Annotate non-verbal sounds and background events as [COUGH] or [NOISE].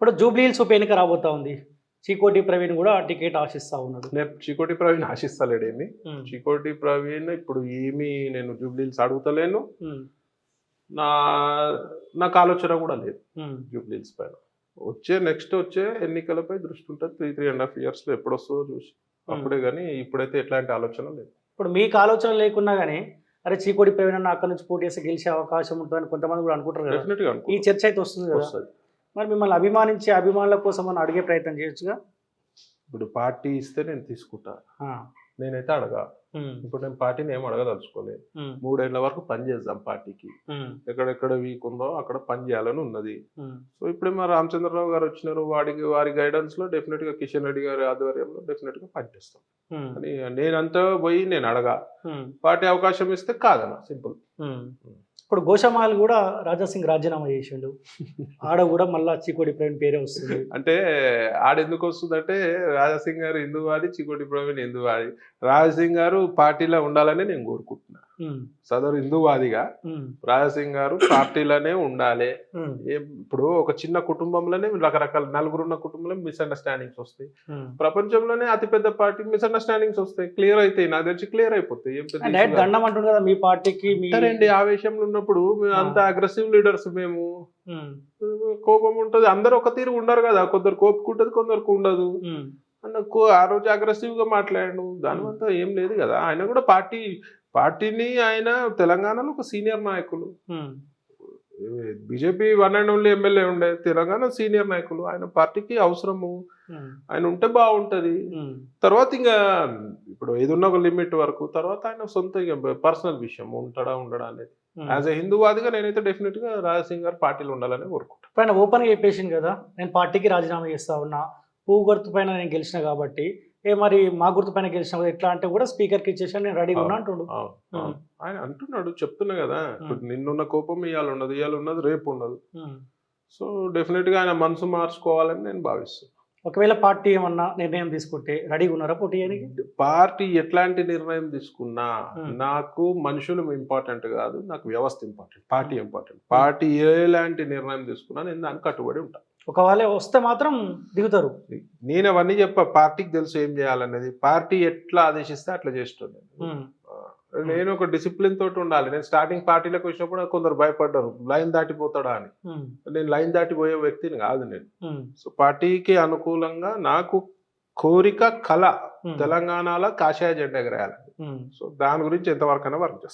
ఇప్పుడు Jubilee hills ఉప ఎన్నిక రాబోతా ఉంది. చీకోటి ప్రవీణ్ కూడా టికెట్ ఆశిస్తా ఉన్నాడు. నేను చీకోటి ప్రవీణ్ ఆశిస్తలేడేమి చీకోటి ప్రవీణ్ ఇప్పుడు ఏమి నేను జూబ్లీల్స్ అడుగుతలేను. నా నాకు ఆలోచన కూడా లేదు ఉమ్, జూబ్లీల్స్ పైన. వచ్చే నెక్స్ట్ వచ్చే ఎన్నికలపై దృష్టి ఉంటుంది. త్రీ త్రీ అండ్ హాఫ్ ఇయర్స్లో ఎప్పుడు వస్తుందో చూసి. అప్పుడే కానీ ఇప్పుడైతే ఎట్లాంటి ఆలోచన లేదు. ఇప్పుడు మీకు ఆలోచన లేకున్నా కానీ అరే చీకోటి ప్రవీణ్ అన్న అక్కడ నుంచి పోటీ చేసి గెలిచే అవకాశం ఉంటుందని కొంతమంది కూడా అనుకుంటారు. ఈ చర్చ అయితే వస్తుంది కదా. వస్తుంది. మరి మిమ్మల్ని అభిమానించే అభిమానుల కోసం మనం అడిగే ప్రయత్నం చేయొచ్చుగా? ఇప్పుడు పార్టీ ఇస్తే నేను తీసుకుంటా. నేనైతే అడగా. ఇప్పుడు నేను పార్టీని ఏం అడగదలుచుకోలేదు మూడేళ్ళ వరకు పని చేద్దాం పార్టీకి. ఎక్కడెక్కడ వీక్ ఉందో అక్కడ పని చేయాలని ఉన్నది. సో ఇప్పుడే మా రామచంద్రరావు గారు వచ్చినారు. వాడికి వారి గైడెన్స్లో డెఫినెట్గా కిషన్ రెడ్డి గారి ఆధ్వర్యంలో డెఫినెట్గా పనిచేస్తాం అని నేనంతా పోయి నేను అడగా. పార్టీ అవకాశం ఇస్తే కాదన్న. సింపుల్. ఇప్పుడు గోషమాల్ కూడా రాజాసింగ్ రాజీనామా చేసిండు. [LAUGHS] ఆడ కూడా మళ్ళా చీకోటి ప్రవీణ్ పేరే వస్తుంది. అంటే ఆడెందుకు వస్తుందంటే రాజాసింగ్ గారు హిందువాది చికోటి ప్రవీణ్ హిందువాది రాజాసింగ్ గారు పార్టీలో ఉండాలని నేను కోరుకుంటున్నా. సదరు హిందువాదిగా రాజాసింగ్ గారు పార్టీలోనే ఉండాలి. ఇప్పుడు ఒక చిన్న కుటుంబంలోనే రకరకాల నలుగురు ఉన్న కుటుంబంలో మిస్అండర్స్టాండింగ్స్ వస్తాయి. ప్రపంచంలోనే అతిపెద్ద పార్టీ మిస్అండర్స్టాండింగ్స్ వస్తాయి. క్లియర్ అవుతాయి నాకు తెలిసి క్లియర్ అయిపోతాయి. దండం అంటుండు కదా మీ పార్టీకి ఆవేశంలో ఉన్నప్పుడు మేము అంత అగ్రెసివ్ లీడర్స్ మేము. కోపం ఉంటది. అందరు ఒక తీరు ఉండరు కదా. కొందరు కోపుకుంటది కొందరికి ఉండదు అన్న ఆ రోజు అగ్రెసివ్గా మాట్లాడాడు. దానివంతా ఏం లేదు కదా. ఆయన కూడా పార్టీ పార్టీని ఆయన తెలంగాణలో ఒక సీనియర్ నాయకులు. BJP one and only MLA ఉండే. తెలంగాణ సీనియర్ నాయకులు. ఆయన పార్టీకి అవసరము. ఆయన ఉంటే బాగుంటది. తర్వాత ఇంకా ఇప్పుడు ఏదున్న ఒక లిమిట్ వరకు తర్వాత ఆయన సొంత పర్సనల్ విషయం ఉంటాడా ఉండడా అనేది. యాజ్ ఎ హిందూవాదిగా నేనైతే డెఫినెట్గా రాజసింగ్ గారు పార్టీలో ఉండాలని కోరుకుంటాను పైన ఓపెన్గా చెప్పేసింది కదా నేను పార్టీకి రాజీనామా చేస్తా ఉన్నా పువ్వు గుర్తు పైన నేను గెలిచిన కాబట్టి ఏ మరి మా గుర్తు పైన గెలిచిన ఎట్లా అంటే కూడా స్పీకర్కి ఇచ్చేసాను నేను రెడీగా ఉన్నా అంటుండు. ఆయన అంటున్నాడు చెప్తున్నా కదా ఇప్పుడు నిన్నున్న కోపం ఇవాళ ఉండదు ఇవాళ ఉన్నది రేపు ఉండదు. సో డెఫినెట్గా ఆయన మనసు మార్చుకోవాలని నేను భావిస్తున్నాను ఒకవేళ పార్టీ ఏమన్నా నిర్ణయం తీసుకుంటే రెడీగా ఉన్నారా పోటీ పార్టీ ఎట్లాంటి నిర్ణయం తీసుకున్నా. నాకు మనుషులు ఇంపార్టెంట్ కాదు నాకు వ్యవస్థ ఇంపార్టెంట్ పార్టీ ఇంపార్టెంట్ పార్టీ ఎలాంటి నిర్ణయం తీసుకున్నా నేను దానికి కట్టుబడి ఉంటాను ఒకవేళ వస్తే మాత్రం దిగుతారు. నేను అవన్నీ చెప్ప పార్టీకి తెలుసు ఏం చేయాలనేది. పార్టీ ఎట్లా ఆదేశిస్తే అట్లా చేస్తాను నేను. ఒక డిసిప్లిన్ తోటి ఉండాలి. నేను స్టార్టింగ్ పార్టీలోకి వచ్చినప్పుడు కొందరు భయపడ్డారు లైన్ దాటిపోతాడా అని. నేను లైన్ దాటిపోయే వ్యక్తిని కాదు నేను. సో పార్టీకి అనుకూలంగా నాకు కోరిక కళ తెలంగాణలో కాషాయ జెండా ఎగరేయాలి. సో దాని గురించి ఎంతవరకైనా వర్క్ చేస్తాను